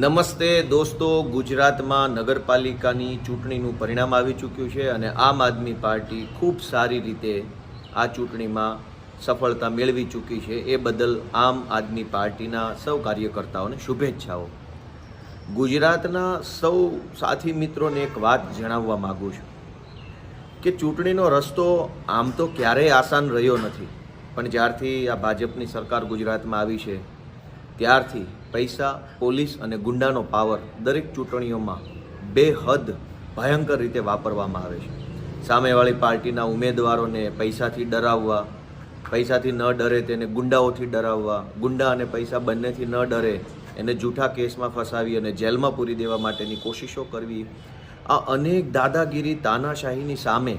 નમસ્તે દોસ્તો, ગુજરાતમાં નગરપાલિકાની ચૂંટણીનું પરિણામ આવી ચૂક્યું છે અને આમ આદમી પાર્ટી ખૂબ સારી રીતે આ ચૂંટણીમાં સફળતા મેળવી ચૂકી છે. એ બદલ આમ આદમી પાર્ટીના સૌ કાર્યકર્તાઓને શુભેચ્છાઓ. ગુજરાતના સૌ સાથી મિત્રોને એક વાત જણાવવા માગું છું કે ચૂંટણીનો રસ્તો આમ તો ક્યારેય આસાન રહ્યો નથી. પણ જ્યારથી આ ભાજપની સરકાર ગુજરાતમાં આવી છે ત્યારથી પૈસા, પોલીસ અને ગુંડાનો પાવર દરેક ચૂંટણીઓમાં બેહદ ભયંકર રીતે વાપરવામાં આવે છે. સામેવાળી પાર્ટીના ઉમેદવારોને પૈસાથી ડરાવવા, પૈસાથી ન ડરે તેને ગુંડાઓથી ડરાવવા, ગુંડા અને પૈસા બંનેથી ન ડરે એને જૂઠા કેસમાં ફસાવી અને જેલમાં પૂરી દેવા માટેની કોશિશો કરવી, આ અનેક દાદાગીરી તાનાશાહીની સામે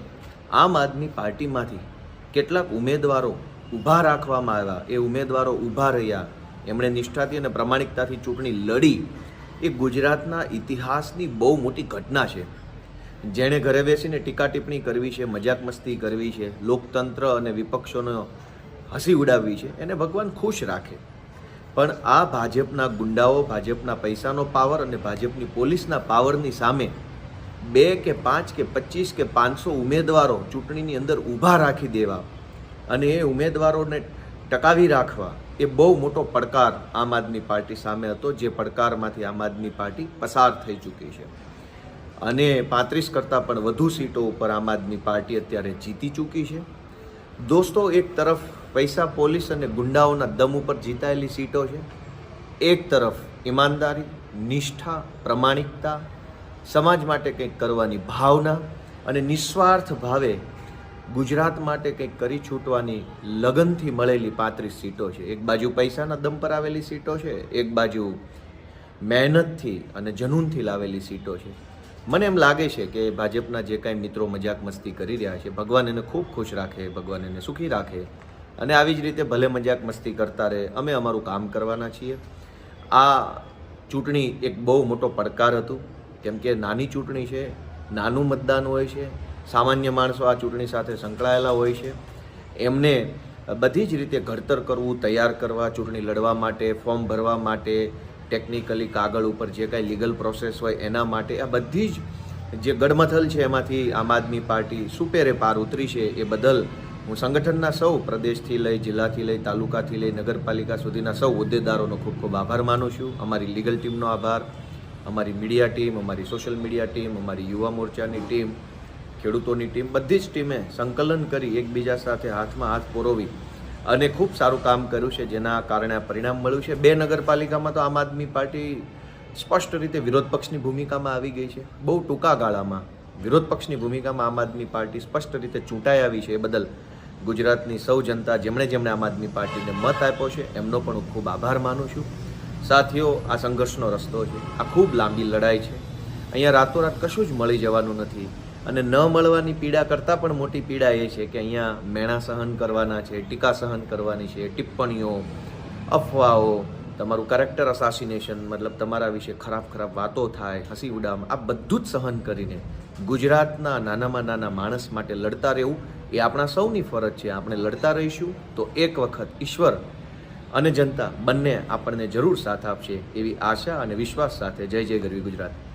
આમ આદમી પાર્ટીમાંથી કેટલાક ઉમેદવારો ઊભા રાખવામાં આવ્યા. એ ઉમેદવારો ઊભા રહ્યા. એમણે નિષ્ઠાથી અને પ્રામાણિકતાથી ચૂંટણી લડી. એ ગુજરાતના ઇતિહાસની બહુ મોટી ઘટના છે. જેણે ઘરે બેસીને ટીકા ટિપ્પણી કરવી છે, મજાક મસ્તી કરવી છે, લોકતંત્ર અને વિપક્ષોનો હસી ઉડાવવી છે, એને ભગવાન ખુશ રાખે. પણ આ ભાજપના ગુંડાઓ, ભાજપના પૈસાનો પાવર અને ભાજપની પોલીસના પાવરની સામે બે કે પાંચ કે પચીસ કે પાંચસો ઉમેદવારો ચૂંટણીની અંદર ઊભા રાખી દેવા અને એ ઉમેદવારોને ટકાવી રાખવા એ બહુ મોટો પડકાર આમ આદમી પાર્ટી સામે હતો, જે પડકારમાંથી આમ આદમી પાર્ટી પસાર થઈ ચૂકી છે. અને પાંત્રીસ કરતાં પણ વધુ સીટો ઉપર આમ આદમી પાર્ટી અત્યારે જીતી ચૂકી છે. દોસ્તો, એક તરફ પૈસા, પોલીસ અને ગુંડાઓના દમ ઉપર જીતાયેલી સીટો છે. એક તરફ ઈમાનદારી, નિષ્ઠા, પ્રમાણિકતા, સમાજ માટે કંઈક કરવાની ભાવના અને નિસ્વાર્થ ભાવે ગુજરાત માટે કંઈક કરી છૂટવાની લગનથી મળેલી પાંત્રીસ સીટો છે. એક બાજુ પૈસાના દમ પર આવેલી સીટો છે, એક બાજુ મહેનતથી અને જનૂનથી લાવેલી સીટો છે. મને એમ લાગે છે કે ભાજપના જે કાંઈ મિત્રો મજાક મસ્તી કરી રહ્યા છે, ભગવાન એને ખૂબ ખુશ રાખે, ભગવાન એને સુખી રાખે અને આવી જ રીતે ભલે મજાક મસ્તી કરતા રહે, અમે અમારું કામ કરવાના છીએ. આ ચૂંટણી એક બહુ મોટો પડકાર હતો, કેમ કે નાની ચૂંટણી છે, નાનું મતદાન હોય છે સામાન્ય માણસો આ ચૂંટણી સાથે સંકળાયેલા હોય છે. એમને બધી જ રીતે ઘડતર કરવું, તૈયાર કરવા, ચૂંટણી લડવા માટે, ફોર્મ ભરવા માટે ટેકનિકલી કાગળ ઉપર જે કાંઈ લીગલ પ્રોસેસ હોય એના માટે આ બધી જ જે ગડમથલ છે એમાંથી આમ આદમી પાર્ટી સુપેરે પાર ઉતરી છે એ બદલ હું સંગઠનના સૌ પ્રદેશથી લઈ, જિલ્લાથી લઈ, તાલુકાથી લઈ, નગરપાલિકા સુધીના સૌ હોદ્દેદારોનો ખૂબ ખૂબ આભાર માનું છું. અમારી લીગલ ટીમનો આભાર, અમારી મીડિયા ટીમ અમારી સોશિયલ મીડિયા ટીમ અમારી યુવા મોરચાની ટીમ ખેડૂતોની ટીમ, બધી જ ટીમે સંકલન કરી એકબીજા સાથે હાથમાં હાથ પોરોવી અને ખૂબ સારું કામ કર્યું છે, જેના કારણે આ પરિણામ મળ્યું છે. બે નગરપાલિકામાં તો આમ આદમી પાર્ટી સ્પષ્ટ રીતે વિરોધ પક્ષની ભૂમિકામાં આવી ગઈ છે. બહુ ટૂંકા ગાળામાં વિરોધ પક્ષની ભૂમિકામાં આમ આદમી પાર્ટી સ્પષ્ટ રીતે ચૂંટાઈ આવી છે. એ બદલ ગુજરાતની સૌ જનતા જેમણે જેમણે આમ આદમી પાર્ટીને મત આપ્યો છે, એમનો પણ હું ખૂબ આભાર માનું છું. સાથીઓ, આ સંઘર્ષનો રસ્તો છે. આ ખૂબ લાંબી લડાઈ છે. અહીંયા રાતોરાત કશું જ મળી જવાનું નથી. અને ન મળવાની પીડા કરતાં પણ મોટી પીડા એ છે કે અહીંયા મેણા સહન કરવાના છે, ટીકા સહન કરવાની છે, ટિપ્પણીઓ, અફવાઓ, તમારું કેરેક્ટર અસાસિનેશન મતલબ તમારા વિશે ખરાબ ખરાબ વાતો થાય, હસી ઉડામ, આ બધું જ સહન કરીને ગુજરાતના નાનામાં નાના માણસ માટે લડતા રહેવું એ આપણા સૌની ફરજ છે. આપણે લડતા રહીશું તો એક વખત ઈશ્વર અને જનતા બંને આપણને જરૂર સાથ આપશે એવી આશા અને વિશ્વાસ સાથે જય જય ગરવી ગુજરાત.